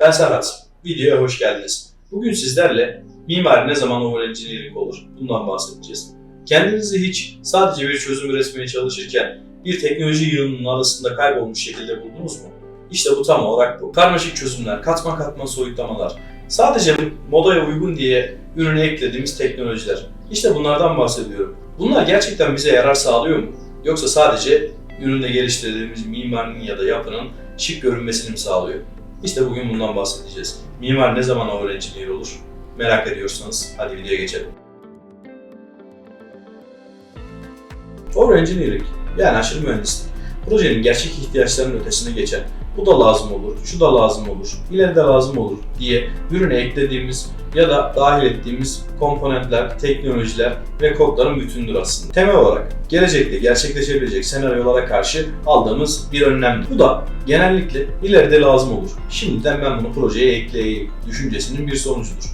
ben Serhat. Videoya hoş geldiniz. Bugün sizlerle mimari ne zaman öğrencilik olur bundan bahsedeceğiz. Kendinizi hiç sadece bir çözüm üretmeye çalışırken bir teknoloji yığınının arasında kaybolmuş şekilde buldunuz mu? İşte bu tam olarak bu. Karmaşık çözümler, katma katma soyutlamalar, sadece modaya uygun diye ürüne eklediğimiz teknolojiler. İşte bunlardan bahsediyorum. Bunlar gerçekten bize yarar sağlıyor mu? Yoksa sadece üründe geliştirdiğimiz mimarinin ya da yapının şık görünmesini mi sağlıyor? İşte bugün bundan bahsedeceğiz. Mimar ne zaman öğrenciliği olur? Merak ediyorsanız hadi videoya geçelim. Over Engineering yani aşırı mühendislik. Projenin gerçek ihtiyaçlarının ötesine geçen, bu da lazım olur, şu da lazım olur, ileride lazım olur diye ürüne eklediğimiz ya da dahil ettiğimiz komponentler, teknolojiler ve kodların bütünüdür aslında. Temel olarak gelecekte gerçekleşebilecek senaryolara karşı aldığımız bir önlemdir. Bu da genellikle ileride lazım olur. Şimdiden ben bunu projeye ekleyeyim düşüncesinin bir sonucudur.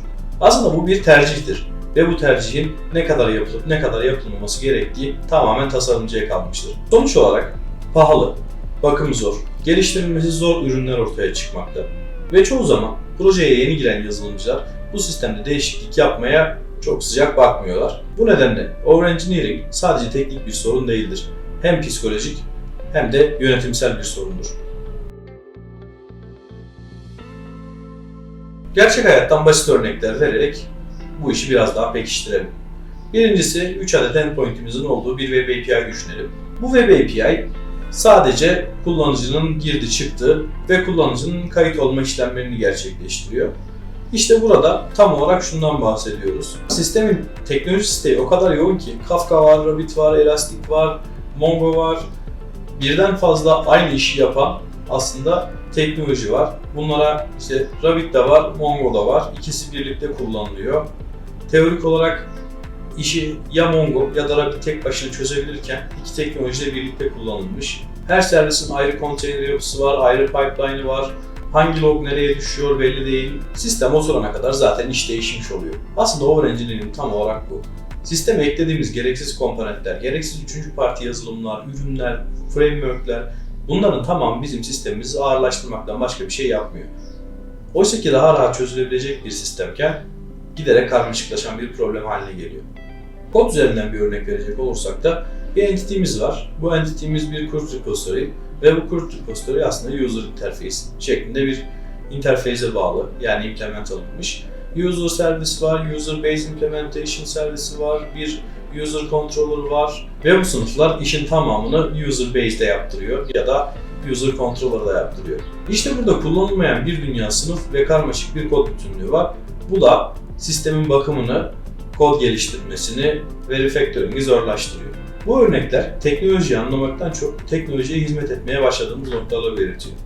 Aslında bu bir tercihtir ve bu tercihin ne kadar yapılıp ne kadar yapılmaması gerektiği tamamen tasarımcıya kalmıştır. Sonuç olarak pahalı, bakımı zor, geliştirilmesi zor ürünler ortaya çıkmakta. Ve çoğu zaman projeye yeni giren yazılımcılar bu sistemde değişiklik yapmaya çok sıcak bakmıyorlar. Bu nedenle Overengineering sadece teknik bir sorun değildir. Hem psikolojik hem de yönetimsel bir sorundur. Gerçek hayattan basit örnekler vererek bu işi biraz daha pekiştirelim. Birincisi 3 adet endpoint'imizin olduğu bir web API düşünelim. Bu web API sadece kullanıcının girdi çıktı ve kullanıcının kayıt olma işlemlerini gerçekleştiriyor. İşte burada tam olarak şundan bahsediyoruz. Sistemin teknoloji siteyi o kadar yoğun ki Kafka var, Rabbit var, Elastic var, Mongo var. Birden fazla aynı işi yapan aslında teknoloji var. Bunlara işte Rabbit de var, Mongo da var. İkisi birlikte kullanılıyor. Teorik olarak işi ya Mongo ya da Rabbit tek başına çözebilirken iki teknoloji de birlikte kullanılmış. Her servisin ayrı konteyner yapısı var, ayrı pipeline'ı var. Hangi log nereye düşüyor belli değil. Sistem oturana kadar zaten iş değişmiş oluyor. Aslında Overengineering tam olarak bu. Sisteme eklediğimiz gereksiz komponentler, gereksiz üçüncü parti yazılımlar, ürünler, frameworkler bunların tamamı bizim sistemimizi ağırlaştırmaktan başka bir şey yapmıyor. Oysa ki daha rahat çözülebilecek bir sistemken giderek karmaşıklaşan bir problem haline geliyor. Kod üzerinden bir örnek verecek olursak da bir entity'miz var. Bu entity'miz bir CRUD repository ve bu CRUD repository aslında user interface şeklinde bir interface'e bağlı yani implement alınmış. User service var, user based implementation servisi var, bir user controller var ve bu sınıflar işin tamamını user based'de yaptırıyor ya da user controller'da yaptırıyor. İşte burada kullanılmayan bir dünya sınıf ve karmaşık bir kod bütünlüğü var. Bu da sistemin bakımını, kod geliştirmesini ve refactoring'i zorlaştırıyor. Bu örnekler teknolojiyi anlamaktan çok teknolojiye hizmet etmeye başladığımız noktaları belirtiyor.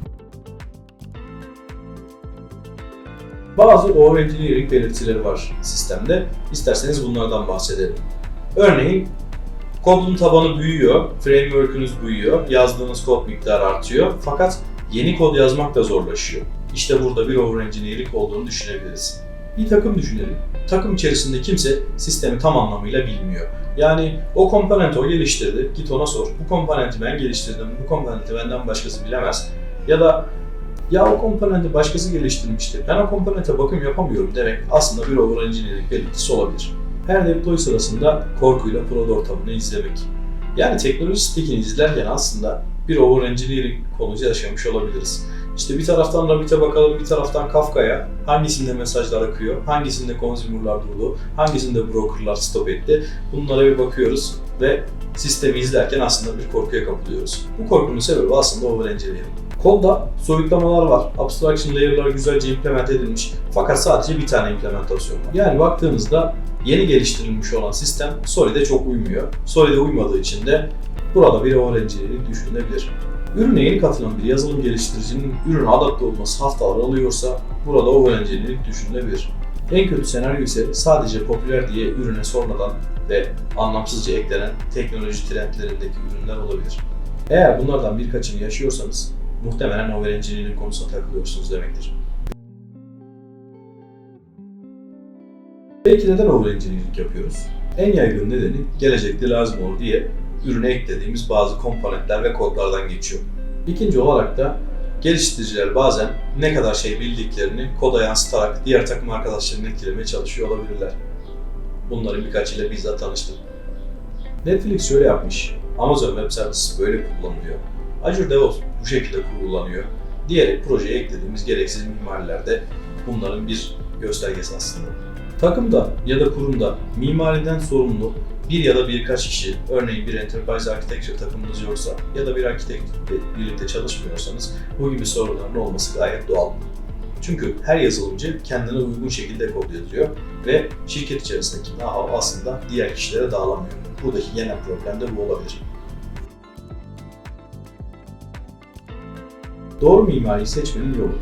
Bazı overengineering belirtileri var sistemde. İsterseniz bunlardan bahsedelim. Örneğin kodun tabanı büyüyor, framework'ünüz büyüyor, yazdığınız kod miktarı artıyor fakat yeni kod yazmak da zorlaşıyor. İşte burada bir overengineering olduğunu düşünebiliriz. Bir takım düşünelim. Takım içerisinde kimse sistemi tam anlamıyla bilmiyor. Yani o komponenti o geliştirdi, git ona sor. Bu komponenti ben geliştirdim, bu komponenti benden başkası bilemez. Ya da ya o komponenti başkası geliştirmişti, ben o komponente bakım yapamıyorum demek aslında bir overengineering belirtisi olabilir. Her deploy sırasında korkuyla prod ortamını izlemek. Yani teknoloji stack'ini izlerken aslında bir overengineering konusu yaşamış olabiliriz. İşte bir taraftan Rabbit'e bakalım, bir taraftan Kafka'ya. Hangisinde mesajlar akıyor, hangisinde consumer'lar durdu, hangisinde broker'lar stop etti. Bunlara bir bakıyoruz ve sistemi izlerken aslında bir korkuya kapılıyoruz. Bu korkunun sebebi aslında overengineering. Kodda soyutlamalar var. Abstraction layer'lar güzelce implement edilmiş. Fakat sadece bir tane implementasyon var. Yani baktığınızda yeni geliştirilmiş olan sistem Solid'e çok uymuyor. Solid'e uymadığı için de burada bir overengineering düşünülebilir. Ürüne yeni katılan bir yazılım geliştiricinin ürüne adapte olması haftalar alıyorsa burada overengineering düşünülebilir. En kötü senaryo ise sadece popüler diye ürüne sonradan ve anlamsızca eklenen teknoloji trendlerindeki ürünler olabilir. Eğer bunlardan birkaçını yaşıyorsanız muhtemelen overengineering konusuna takılıyorsunuz demektir. Peki neden overengineering yapıyoruz? En yaygın nedeni gelecekte lazım olur diye ürüne eklediğimiz bazı komponentler ve kodlardan geçiyor. İkinci olarak da geliştiriciler bazen ne kadar şey bildiklerini koda yansıtarak diğer takım arkadaşlarını etkilemeye çalışıyor olabilirler. Bunların birkaçıyla bizzat tanıştım. Netflix şöyle yapmış, Amazon Web Services böyle kullanılıyor, Azure DevOps bu şekilde kurgulanıyor diyerek projeye eklediğimiz gereksiz mimarilerde bunların bir göstergesi aslında. Takımda ya da kurumda mimariden sorumlu bir ya da birkaç kişi, örneğin bir enterprise architecture takımınız yoksa ya da bir arkitektle birlikte çalışmıyorsanız bu gibi sorunların olması gayet doğal. Çünkü her yazılımcı kendine uygun şekilde kod yazıyor ve şirket içerisindeki know-how aslında diğer kişilere dağılamıyor. Buradaki genel problem de bu olabilir. Doğru mimariyi seçmenin yolu.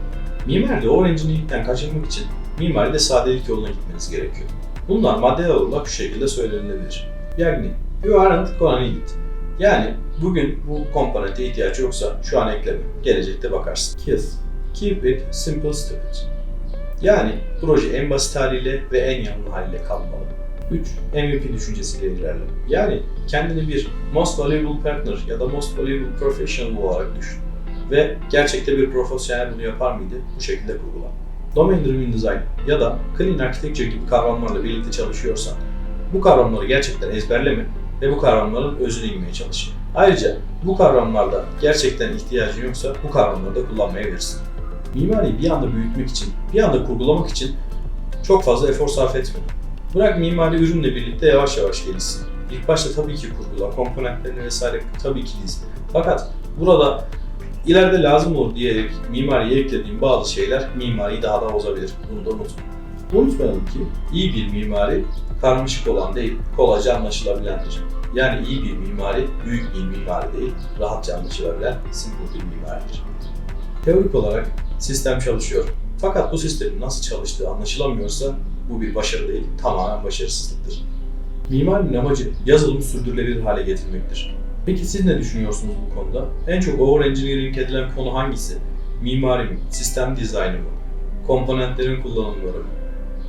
Mimaride o engineering'den kaçınmak için mimaride sadelik yoluna gitmeniz gerekiyor. Bunlar maddeler olarak şu şekilde söylenebilir. Yani, you aren't gonna need it. Yani bugün bu komponente ihtiyaç yoksa şu an ekleme, gelecekte bakarsın. Kiss. Keep it simple stupid. Yani proje en basit haliyle ve en yanlı haliyle kalmalı. 3. MVP düşüncesiyle ilerle. Yani kendini bir most valuable partner ya da most valuable professional olarak düşün. Ve gerçekte bir profesyonel bunu yapar mıydı? Bu şekilde kurgula. Domain Driven Design ya da Clean Architecture gibi kavramlarla birlikte çalışıyorsan bu kavramları gerçekten ezberleme ve bu kavramların özüne inmeye çalış. Ayrıca bu kavramlarda gerçekten ihtiyacın yoksa bu kavramları da kullanmayabilirsin. Mimariyi bir anda büyütmek için, bir anda kurgulamak için çok fazla efor sarf etme. Bırak mimari ürünle birlikte yavaş yavaş gelişsin. İlk başta tabii ki kurgula, komponentlerini vesaire tabii ki diz. Fakat burada ileride lazım olur diyerek mimariye eklediğim bazı şeyler mimariyi daha da bozabilir. Bunu da unutma. Unutmayalım ki iyi bir mimari karmaşık olan değil, kolayca anlaşılabilendir. Yani iyi bir mimari, büyük bir mimari değil, rahatça anlaşılabilen, simple bir mimaridir. Teorik olarak sistem çalışıyor. Fakat bu sistemin nasıl çalıştığı anlaşılamıyorsa bu bir başarı değil, tamamen başarısızlıktır. Mimarinin amacı yazılımı sürdürülebilir hale getirmektir. Peki siz ne düşünüyorsunuz bu konuda? En çok overengineering edilen konu hangisi? Mimari mi? Sistem dizaynı mı? Komponentlerin kullanımları mı?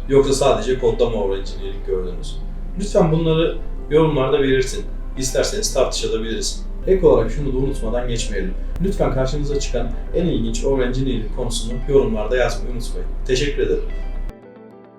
Yoksa sadece mı overengineering gördünüz? Lütfen bunları yorumlarda belirtin. İsterseniz tartışabiliriz. Ek olarak şunu da unutmadan geçmeyelim. Lütfen karşınıza çıkan en ilginç overengineering konusunu yorumlarda yazmayı unutmayın. Teşekkür ederim.